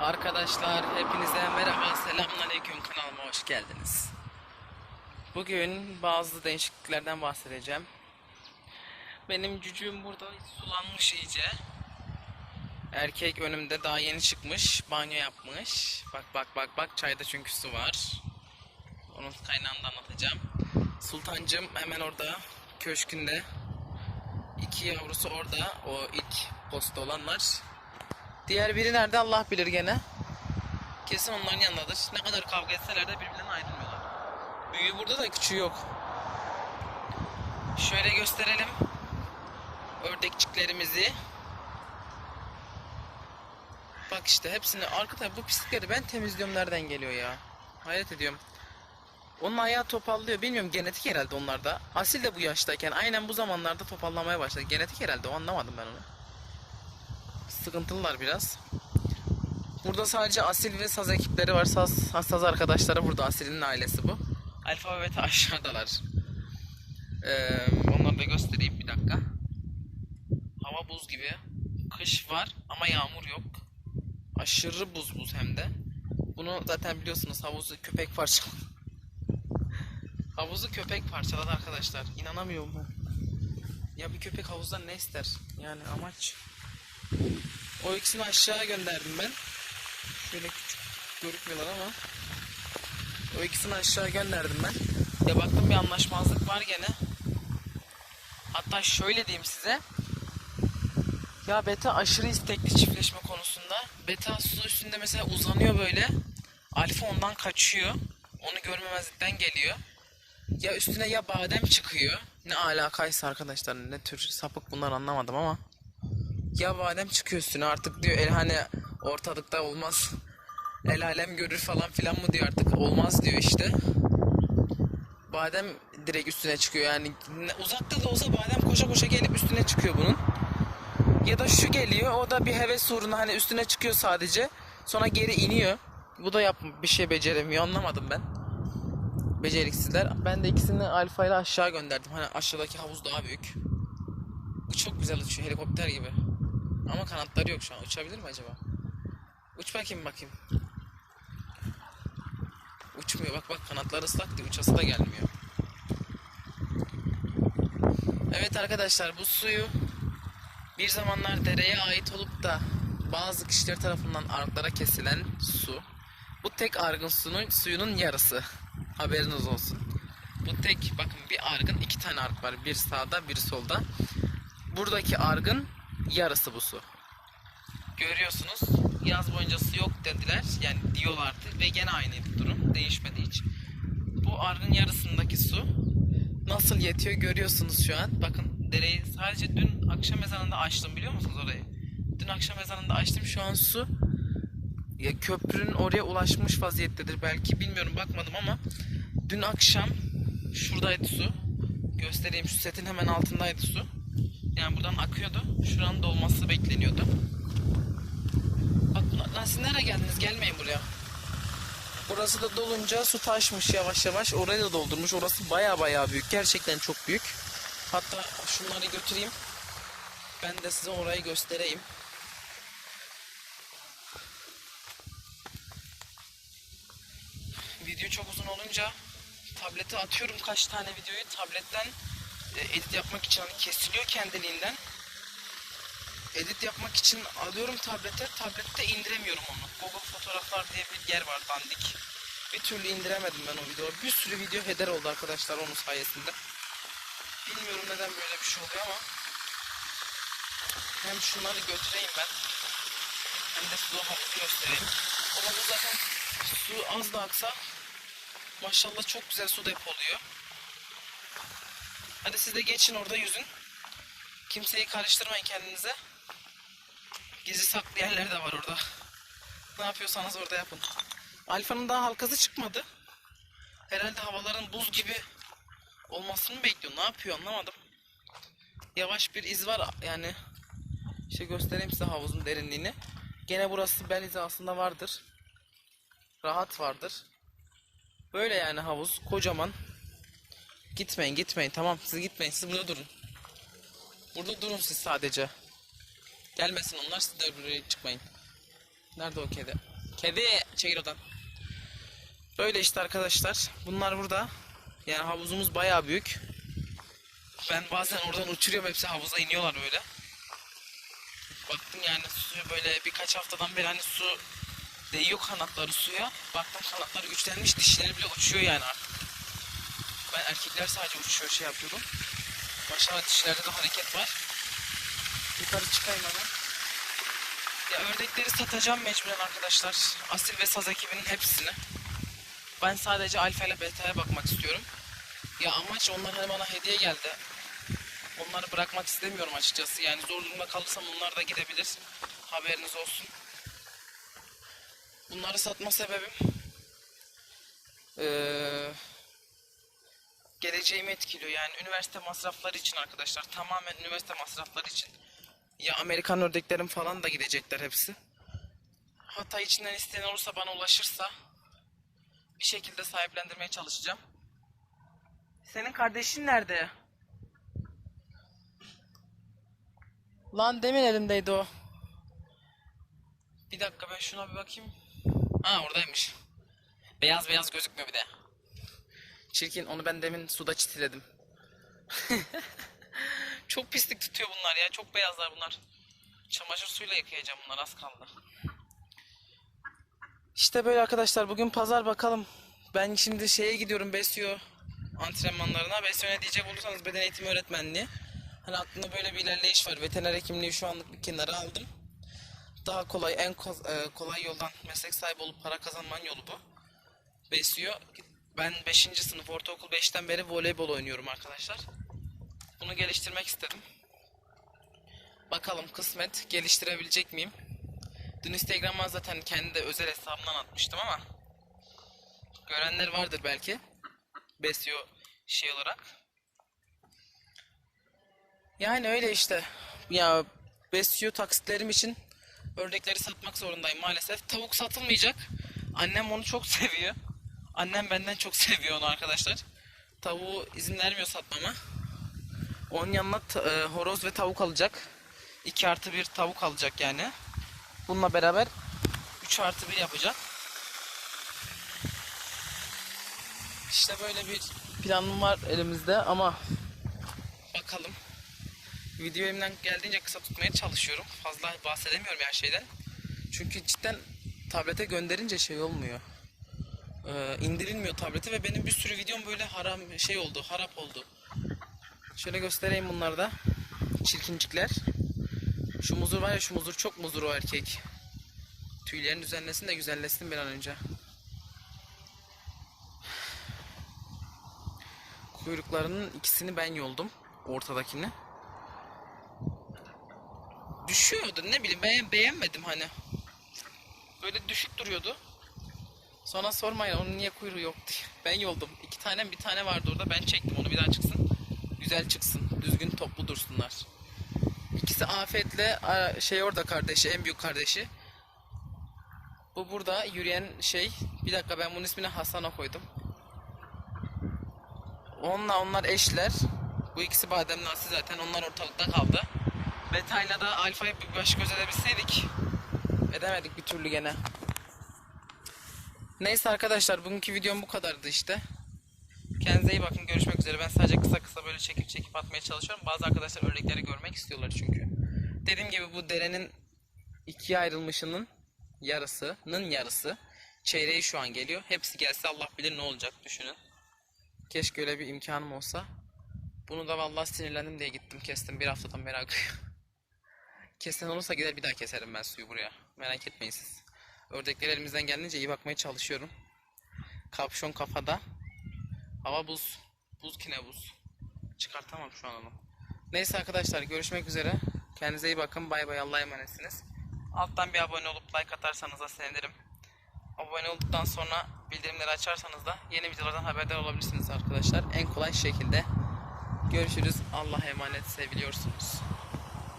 Arkadaşlar hepinize merhaba selamünaleyküm kanalıma hoş geldiniz. Bugün bazı değişikliklerden bahsedeceğim. Benim cücüğüm burada sulanmış iyice. Erkek önümde daha yeni çıkmış, banyo yapmış. Bak bak bak bak çayda çünkü su var. Onun kaynağını da anlatacağım. Sultancım hemen orada köşkünde. İki yavrusu orada. O ilk posta olanlar. Diğer biri nerede Allah bilir gene. Kesin onların yanındadır. Ne kadar kavga etseler de birbirlerinden ayrılmıyorlar. Büyüğü burada da küçüğü yok. Şöyle gösterelim. Ördekçiklerimizi. Bak işte hepsini arkada bu pislikleri ben temizliyorum nereden geliyor ya. Hayret ediyorum. Onun ayağı topallıyor. Bilmiyorum genetik herhalde onlarda. Asil de bu yaştayken aynen bu zamanlarda topallamaya başladı. Genetik herhalde o anlamadım ben onu. Sıkıntılılar biraz. Burada sadece Asil ve Saz ekipleri var. Saz, Saz arkadaşları burada. Asil'in ailesi bu. Alfa ve aşağıdalar. Ee, onları da göstereyim bir dakika. Hava buz gibi. Kış var ama yağmur yok. Aşırı buz buz hem de. Bunu zaten biliyorsunuz havuzu köpek parçaladı. havuzu köpek parçaladı arkadaşlar. İnanamıyorum ben. Ya bir köpek havuzdan ne ister? Yani amaç o ikisini aşağı gönderdim ben. Şöyle küçük görükmüyorlar ama. O ikisini aşağı gönderdim ben. Ya baktım bir anlaşmazlık var gene. Hatta şöyle diyeyim size. Ya beta aşırı istekli çiftleşme konusunda. Beta su üstünde mesela uzanıyor böyle. Alfa ondan kaçıyor. Onu görmemezlikten geliyor. Ya üstüne ya badem çıkıyor. Ne alakaysa arkadaşlar ne tür sapık bunlar anlamadım ama. Ya badem çıkıyor üstüne artık diyor el hani ortalıkta olmaz. El alem görür falan filan mı diyor artık olmaz diyor işte. Badem direkt üstüne çıkıyor yani uzakta da olsa badem koşa koşa gelip üstüne çıkıyor bunun. Ya da şu geliyor o da bir heves uğruna hani üstüne çıkıyor sadece. Sonra geri iniyor. Bu da yap bir şey beceremiyor anlamadım ben. Beceriksizler. Ben de ikisini alfa ile aşağı gönderdim. Hani aşağıdaki havuz daha büyük. Bu çok güzel uçuyor helikopter gibi. Ama kanatları yok şu an. Uçabilir mi acaba? Uç bakayım bakayım. Uçmuyor. Bak bak kanatları ıslak diye uçası da gelmiyor. Evet arkadaşlar bu suyu bir zamanlar dereye ait olup da bazı kişiler tarafından arıklara kesilen su. Bu tek argın suyunun, suyunun yarısı. Haberiniz olsun. Bu tek bakın bir argın iki tane ark var. Bir sağda bir solda. Buradaki argın yarısı bu su. Görüyorsunuz yaz boyunca su yok dediler. Yani diyorlardı ve gene aynıydı durum. Değişmedi hiç. Bu argın yarısındaki su nasıl yetiyor görüyorsunuz şu an. Bakın dereyi sadece dün akşam ezanında açtım biliyor musunuz orayı? Dün akşam ezanında açtım şu an su ya köprünün oraya ulaşmış vaziyettedir belki bilmiyorum bakmadım ama dün akşam şuradaydı su. Göstereyim şu setin hemen altındaydı su. Yani buradan akıyordu. Şuranın dolması bekleniyordu. Bak buna- siz nereye geldiniz? Gelmeyin buraya. Burası da dolunca su taşmış yavaş yavaş. Orayı da doldurmuş. Orası baya baya büyük. Gerçekten çok büyük. Hatta şunları götüreyim. Ben de size orayı göstereyim. Video çok uzun olunca tablete atıyorum kaç tane videoyu. Tabletten edit yapmak için hani kesiliyor kendiliğinden. Edit yapmak için alıyorum tablete. Tablette indiremiyorum onu. Google Fotoğraflar diye bir yer var dandik. Bir türlü indiremedim ben o videoyu. Bir sürü video heder oldu arkadaşlar onun sayesinde. Bilmiyorum neden böyle bir şey oluyor ama hem şunları götüreyim ben hem de su havuzu göstereyim. O havuz zaten su az da aksa maşallah çok güzel su depoluyor. Hadi siz de geçin orada yüzün. Kimseyi karıştırmayın kendinize. Gizli saklı yerler de var orada. Ne yapıyorsanız orada yapın. Alfa'nın daha halkası çıkmadı. Herhalde havaların buz gibi olmasını bekliyor. Ne yapıyor anlamadım. Yavaş bir iz var yani. İşte göstereyim size havuzun derinliğini. Gene burası bel hizasında vardır. Rahat vardır. Böyle yani havuz kocaman. Gitmeyin gitmeyin tamam siz gitmeyin siz burada durun. Burada durun siz sadece. Gelmesin onlar siz de buraya çıkmayın. Nerede o kedi? Kedi çekil odan. Böyle işte arkadaşlar. Bunlar burada. Yani havuzumuz bayağı büyük. Ben bazen oradan uçuruyorum hepsi havuza iniyorlar böyle. Baktım yani su böyle birkaç haftadan beri hani su değiyor kanatları suya. Baktım kanatları güçlenmiş dişleri bile uçuyor yani artık. Ben erkekler sadece uçuyor şey yapıyordum. Maşallah dişlerde de hareket var. Yukarı çıkayım hemen. Ya ördekleri satacağım mecburen arkadaşlar. Asil ve saz ekibinin hepsini. Ben sadece alfa ile beta'ya bakmak istiyorum. Ya amaç onlar hani bana hediye geldi. Onları bırakmak istemiyorum açıkçası. Yani zor durumda kalırsam onlar da gidebilir. Haberiniz olsun. Bunları satma sebebim eee, geleceğimi etkiliyor. Yani üniversite masrafları için arkadaşlar. Tamamen üniversite masrafları için. Ya Amerikan ördeklerim falan da gidecekler hepsi. Hatta içinden isteyen olursa bana ulaşırsa bir şekilde sahiplendirmeye çalışacağım. Senin kardeşin nerede? Lan demin elimdeydi o. Bir dakika ben şuna bir bakayım. Aa oradaymış. Beyaz beyaz gözükmüyor bir de. Çirkin onu ben demin suda çitiledim. çok pislik tutuyor bunlar ya. Çok beyazlar bunlar. Çamaşır suyuyla yıkayacağım bunlar az kaldı. İşte böyle arkadaşlar bugün pazar bakalım. Ben şimdi şeye gidiyorum Besyo antrenmanlarına. Besyo ne diyecek olursanız beden eğitimi öğretmenliği. Hani aklımda böyle bir ilerleyiş var. Veteriner hekimliği şu anlık bir kenara aldım. Daha kolay, en e, kolay yoldan meslek sahibi olup para kazanmanın yolu bu. Besyo. Ben 5. sınıf ortaokul 5'ten beri voleybol oynuyorum arkadaşlar. Bunu geliştirmek istedim. Bakalım kısmet geliştirebilecek miyim? Dün Instagram'a zaten kendi de özel hesabımdan atmıştım ama görenler vardır belki. Besyo şey olarak. Yani öyle işte. Ya besyo taksitlerim için ördekleri satmak zorundayım maalesef. Tavuk satılmayacak. Annem onu çok seviyor. Annem benden çok seviyor onu arkadaşlar. Tavuğu izin vermiyor satmama. Onun yanına e, horoz ve tavuk alacak. 2 artı 1 tavuk alacak yani. Bununla beraber 3 artı 1 yapacak. İşte böyle bir planım var elimizde ama bakalım. Video elimden geldiğince kısa tutmaya çalışıyorum. Fazla bahsedemiyorum her şeyden. Çünkü cidden tablete gönderince şey olmuyor. Ee, indirilmiyor tablete ve benim bir sürü videom böyle haram şey oldu, harap oldu. Şöyle göstereyim bunları da. Çirkincikler. Şu muzur var ya şu muzur çok muzur o erkek. Tüylerini düzenlesin de güzelleşsin bir an önce. Kuyruklarının ikisini ben yoldum. Ortadakini. Düşüyordu ne bileyim ben beğenmedim hani. Böyle düşük duruyordu. Sonra sormayın onun niye kuyruğu yok diye. Ben yoldum. İki tane bir tane vardı orada ben çektim onu bir daha çıksın. Güzel çıksın. Düzgün toplu dursunlar. İkisi Afet'le şey orada kardeşi en büyük kardeşi. Bu burada yürüyen şey. Bir dakika ben bunun ismini Hasan'a koydum. Onunla onlar eşler. Bu ikisi bademli asi zaten onlar ortalıkta kaldı. Beta'yla da Alfa'yı baş göz edebilseydik. Edemedik bir türlü gene. Neyse arkadaşlar bugünkü videom bu kadardı işte. Kendinize iyi bakın görüşmek üzere. Ben sadece kısa kısa böyle çekip çekip atmaya çalışıyorum. Bazı arkadaşlar ördekleri görmek istiyorlar çünkü. Dediğim gibi bu derenin ikiye ayrılmışının yarısının yarısı. Çeyreği şu an geliyor. Hepsi gelse Allah bilir ne olacak düşünün. Keşke öyle bir imkanım olsa. Bunu da vallahi sinirlendim diye gittim kestim bir haftadan akıyor. Kesen olursa gider bir daha keserim ben suyu buraya. Merak etmeyin siz. Ördekler elimizden geldiğince iyi bakmaya çalışıyorum. Kapşon kafada. Hava buz. Buz ki ne buz. Çıkartamam şu an onu. Neyse arkadaşlar görüşmek üzere. Kendinize iyi bakın. Bay bay Allah'a emanetsiniz. Alttan bir abone olup like atarsanız da sevinirim. Abone olduktan sonra bildirimleri açarsanız da yeni videolardan haberdar olabilirsiniz arkadaşlar. En kolay şekilde. Görüşürüz. Allah'a emanet seviliyorsunuz.